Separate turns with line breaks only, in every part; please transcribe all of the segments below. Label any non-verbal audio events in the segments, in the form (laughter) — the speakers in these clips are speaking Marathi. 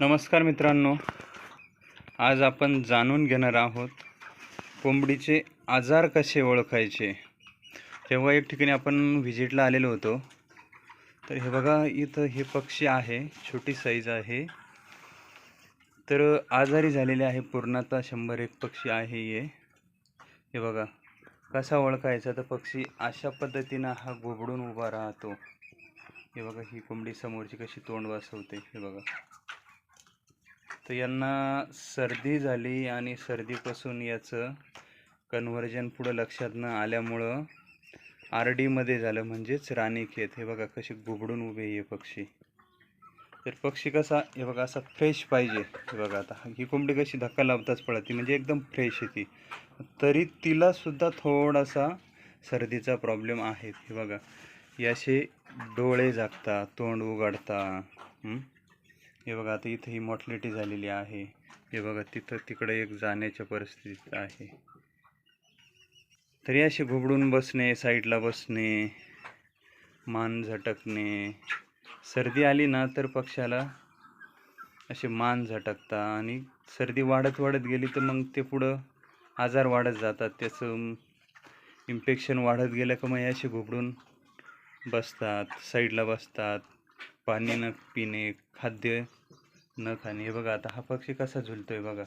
नमस्कार मित्रांनो. आज आपण जाणून घेणार आहोत कोंबडीचे आजार कसे ओळखायचे. तेव्हा एक ठिकाणी आपण व्हिजिटला आलेलो होतो. तर हे बघा इथं हे पक्षी आहे छोटी साईज आहे. तर आजारी झालेले आहे पूर्णतः शंभर एक पक्षी आहे हे. हे बघा कसा ओळखायचा? तर पक्षी अशा पद्धतीनं हा घोबडून उभा राहतो. हे बघा ही कोंबडी समोरची कशी तोंड वासवते हे बघा. तर यांना सर्दी झाली आणि सर्दीपासून याचं कन्व्हर्जन पुढं लक्षात न आल्यामुळं आर डीमध्ये झालं म्हणजेच राणीखेत हे बघा कसे गुबडून उभे हे पक्षी. तर पक्षी कसा हे बघा असा फ्रेश पाहिजे. हे बघा आता ही कोंबडी कशी धक्का लावताच पळती म्हणजे एकदम फ्रेश आहे ती. तरी तिलासुद्धा थोडासा सर्दीचा प्रॉब्लेम आहे. हे बघा याचे डोळे झाकता तोंड उघडता हे बघा आता इथं ही मॉर्टलिटी झालेली आहे. हे बघा तिथं तिकडे एक जाण्याच्या परिस्थितीत आहे. तरी असे घुबडून बसणे साईडला बसणे मान झटकणे. सर्दी आली ना तर पक्षाला असे मान झटकता आणि सर्दी वाढत वाढत गेली तर मग ते पुढं आजार वाढत जातात. त्याचं इन्फेक्शन वाढत गेलं का मग असे घुबडून बसतात साईडला बसतात. पाणी न पिणे खाद्य न खाणे हे बघा आता हा पक्षी कसा झुलतो आहे बघा.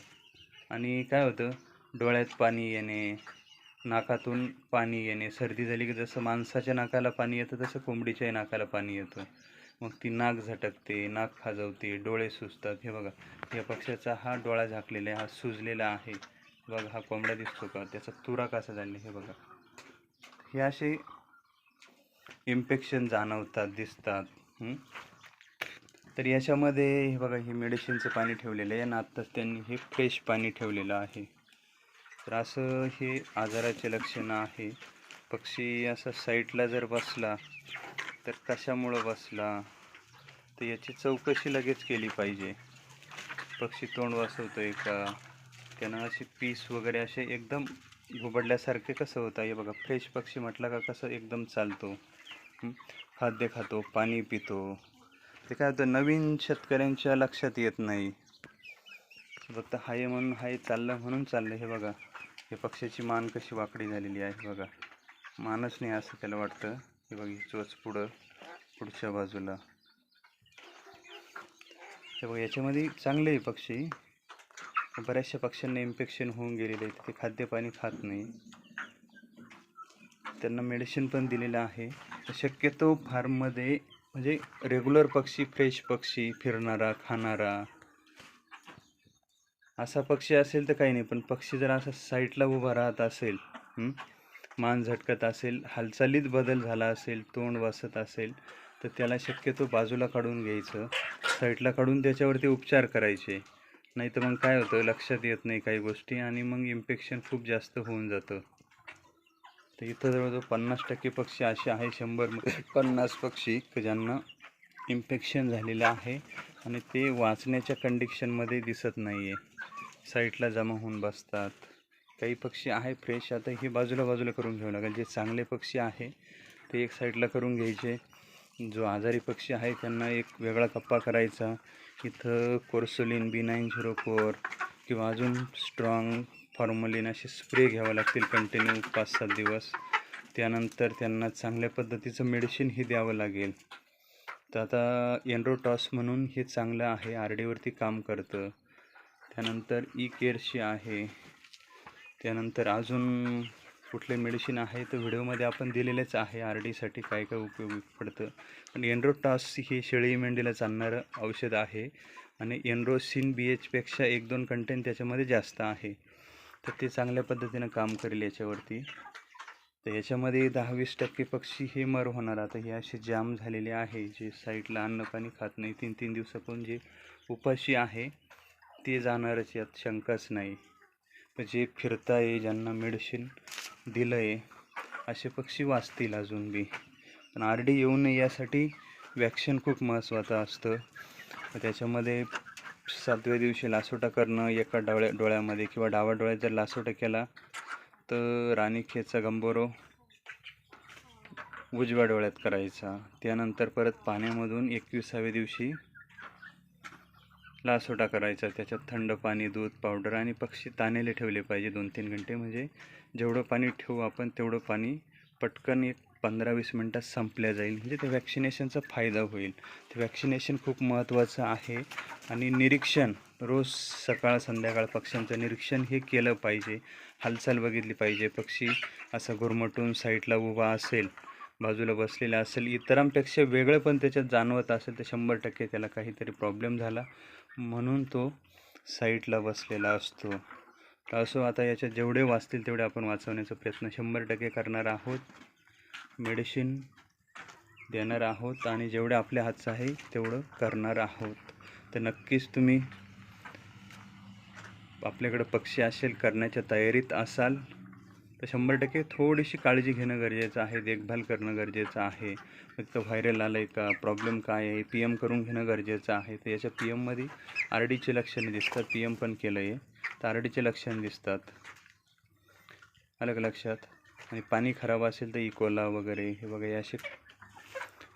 आणि काय होतं डोळ्यात पाणी येणे नाकातून पाणी येणे सर्दी झाली की जसं माणसाच्या नाकाला पाणी येतं तसं कोंबडीच्याही नाकाला पाणी येतं. मग ती नाक झटकते नाक खाजवते डोळे सुजतात. हे बघा या पक्षाचा हा डोळा झाकलेला आहे हा सुजलेला आहे. बघा हा कोंबडा दिसतो का? त्याचा तुरा कसा झाला हे बघा. हे असे इन्फेक्शन जाणवतात दिसतात. तर याच्यामध्ये हे बघा हे मेडिसिनचं पाणी ठेवलेलं आहे आणि आत्ताच त्यांनी हे फ्रेश पाणी ठेवलेलं आहे. तर असं हे आजाराचे लक्षणं आहे. पक्षी असं साईडला जर बसला तर कशामुळं बसला? तर याची चौकशी लगेच केली पाहिजे. पक्षी तोंड वाचवतोय का? त्यांना असे पीस वगैरे असे एकदम घुबडल्यासारखे कसं होतं? हे बघा फ्रेश पक्षी म्हटलं का कसं एकदम चालतो? खाद्य खातो पाणी पितो. ते काय होतं नवीन शेतकऱ्यांच्या लक्षात येत नाही. फक्त हाय म्हणून हाय चाललं म्हणून चाललं. हे बघा हे पक्षाची मान कशी वाकडी झालेली आहे बघा. मानच नाही असं त्याला वाटतं. हे बघा ही चोच पुढं पुढच्या बाजूला. हे बघा याच्यामध्ये चांगले आहे पक्षी. बऱ्याचशा पक्ष्यांना इन्फेक्शन होऊन गेलेले आहे. ते खाद्यपाणी खात नाही. त्यांना मेडिसिन पण दिलेलं आहे. शक्यतो फार्ममध्ये म्हणजे रेग्युलर पक्षी फ्रेश पक्षी फिरणारा खाणारा. असा पक्षी असेल तर काही नाही पण पक्षी जर असा साईडला उभा राहत असेल मान झटकत असेल हालचालीत बदल झाला असेल तोंड वासत असेल तर त्याला शक्यतो बाजूला काढून घ्यायचं साईडला काढून त्याच्यावरती उपचार करायचे. नाही तर मग काय होतं लक्षात येत नाही काही गोष्टी आणि मग इन्फेक्शन खूप जास्त होऊन जातं. तर इथं जवळजवळ पन्नास टक्के पक्षी असे आहे शंभर (laughs) पन्नास पक्षी की ज्यांना इन्फेक्शन झालेलं आहे आणि ते वाचण्याच्या कंडिशनमध्ये दिसत नाही आहे साईडला जमा होऊन बसतात. काही पक्षी आहे फ्रेश आता हे बाजूला बाजूला करून घ्यावं लागेल. जे चांगले पक्षी आहे ते एक साईडला करून घ्यायचे. जो आजारी पक्षी आहे त्यांना एक वेगळा कप्पा करायचा. इथं कोर्सोलिन बी नाईन झिरो फोर किंवा अजून स्ट्रॉंग फॉर्मलिन असे स्प्रे घ्यावे लागतील कंटिन्यू पाच सात दिवस. त्यानंतर त्यांना चांगल्या पद्धतीचं मेडिसिनही द्यावं लागेल. तर आता एनरोटॉस म्हणून हे चांगलं आहे आर डीवरती काम करतं. त्यानंतर ई केअरशी आहे. त्यानंतर अजून कुठले मेडिसिन आहे तर व्हिडिओमध्ये आपण दिलेलेच आहे आर डीसाठी काय काय उपयोगी पडतं. पण एनरोटॉस हे शेळी मेंढीला चालणारं औषध आहे. आणि एन्ड्रोसिन बी एचपेक्षा एक दोन कंटेंट त्याच्यामध्ये जास्त आहे. तर ते चांगल्या पद्धतीनं काम करेल याच्यावरती. तर याच्यामध्ये दहा वीस टक्के पक्षी हे मर होणार. आता हे असे जाम झालेले आहे जे साईडला अन्न पाणी खात नाही. तीन तीन दिवसापासून जे उपाशी आहे ते जाणारच यात शंकाच नाही. पण जे फिरताय ज्यांना मेडिसिन दिलं आहे असे पक्षी वाचतील अजून बी. पण आर डी येऊ नये यासाठी वॅक्सिन खूप महत्त्वाचं असतं. त्याच्यामध्ये सातव्या दिवशी लासोटा करणं एका डोळ्या डोळ्यामध्ये किंवा डावा डोळ्यात जर लासोटा केला तर राणीखेचा गंभोरो उजव्या डोळ्यात करायचा. त्यानंतर परत पाण्यामधून एकविसाव्या दिवशी लासोटा करायचा. त्याच्यात थंड पाणी दूध पावडर आणि पक्षी तानेले ठेवले पाहिजे दोन तीन घंटे. म्हणजे जेवढं पाणी ठेवू आपण तेवढं पाणी पटकन एक पंधरा वीस मिनटात संपल्या जाईल. म्हणजे त्या वॅक्सिनेशनचा फायदा होईल. ते वॅक्सिनेशन खूप महत्त्वाचं आहे. आणि निरीक्षण रोज सकाळ संध्याकाळ पक्ष्यांचं निरीक्षण हे केलं पाहिजे. हालचाल बघितली पाहिजे. पक्षी असं गुरमटून साईडला उभा असेल बाजूला बसलेला असेल इतरांपेक्षा वेगळं पण त्याच्यात जाणवत असेल तर शंभर टक्के त्याला काहीतरी प्रॉब्लेम झाला. म्हणून तो साईटला बसलेला असतो. तर असो आता याच्यात जेवढे वाचतील तेवढे आपण वाचवण्याचा प्रयत्न शंभर टक्के करणार आहोत. मेडिसिन देणार आहोत आणि जेवढे आपल्या हातचं आहे तेवढं करणार आहोत. तर नक्कीच तुम्ही आपल्याकडं पक्षी असेल करण्याच्या तयारीत असाल तर शंभर टक्के थोडीशी काळजी घेणं गरजेचं आहे देखभाल करणं गरजेचं आहे. फक्त व्हायरल आलं आहे का प्रॉब्लेम काय आहे पी एम करून घेणं गरजेचं आहे. तर याच्या पी एममध्ये आर डीचे लक्षणं दिसतात पी एम पण केलं आहे तर आर डीचे लक्षणं दिसतात. अलग लक्षात. आणि पाणी खराब असेल तर इकोला वगैरे हे वगैरे असे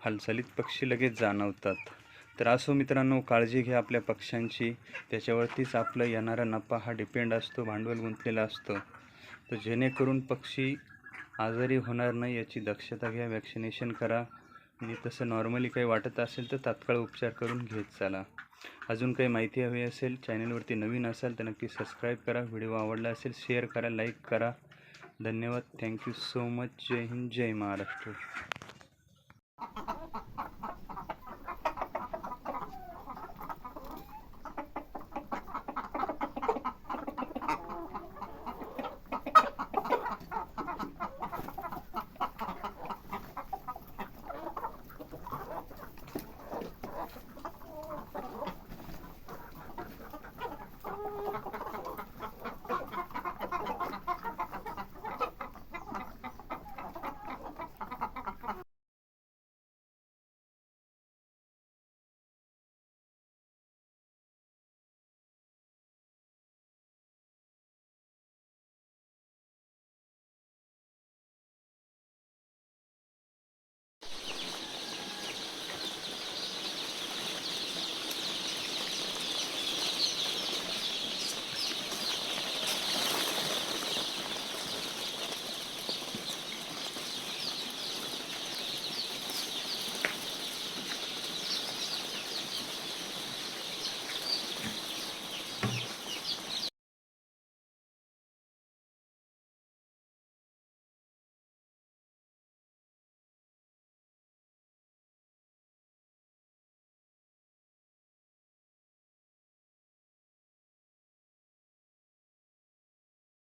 हालचालीत पक्षी लगेच जाणवतात. तर असो मित्रांनो काळजी घ्या आपल्या पक्ष्यांची. त्याच्यावरतीच आपलं येणारा नफा हा डिपेंड असतो भांडवल गुंतलेला असतं. तर जेणेकरून पक्षी आजारी होणार नाही याची दक्षता घ्या वॅक्सिनेशन करा. आणि तसं नॉर्मली काही वाटत असेल तर तात्काळ उपचार करून घेत चाला. अजून काही माहिती हवी असेल चॅनलवरती नवीन असाल तर नक्की सबस्क्राईब करा. व्हिडिओ आवडला असेल शेअर करा लाईक करा. धन्यवाद. Thank you so much Jai Hind Jai Maharashtra.